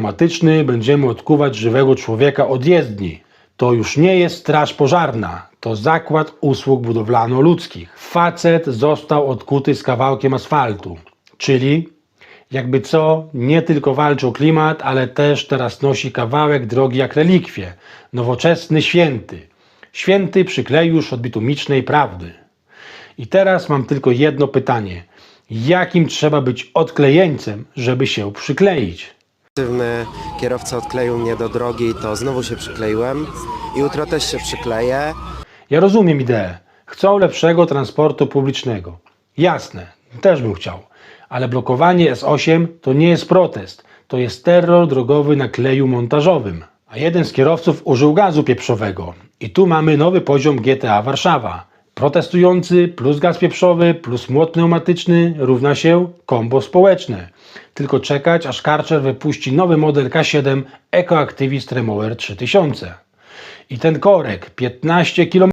automatyczny będziemy odkuwać żywego człowieka od jezdni. To już nie jest straż pożarna, to zakład usług budowlano-ludzkich. Facet został odkuty z kawałkiem asfaltu, czyli jakby co, nie tylko walczy o klimat, ale też teraz nosi kawałek drogi jak relikwie. Nowoczesny święty. Święty przyklejusz od bitumicznej prawdy. I teraz mam tylko jedno pytanie. Jakim trzeba być odklejeńcem, żeby się przykleić? Sztywny kierowca odkleił mnie do drogi, to znowu się przykleiłem. Jutro też się przykleję. Ja rozumiem ideę. Chcą lepszego transportu publicznego. Jasne, też bym chciał. Ale blokowanie S8 to nie jest protest. To jest terror drogowy na kleju montażowym. A jeden z kierowców użył gazu pieprzowego. I tu mamy nowy poziom GTA Warszawa. Protestujący plus gaz pieprzowy plus młot pneumatyczny równa się kombo społeczne. Tylko czekać, aż Karcher wypuści nowy model K7 EcoActivist Remower 3000. I ten korek 15 km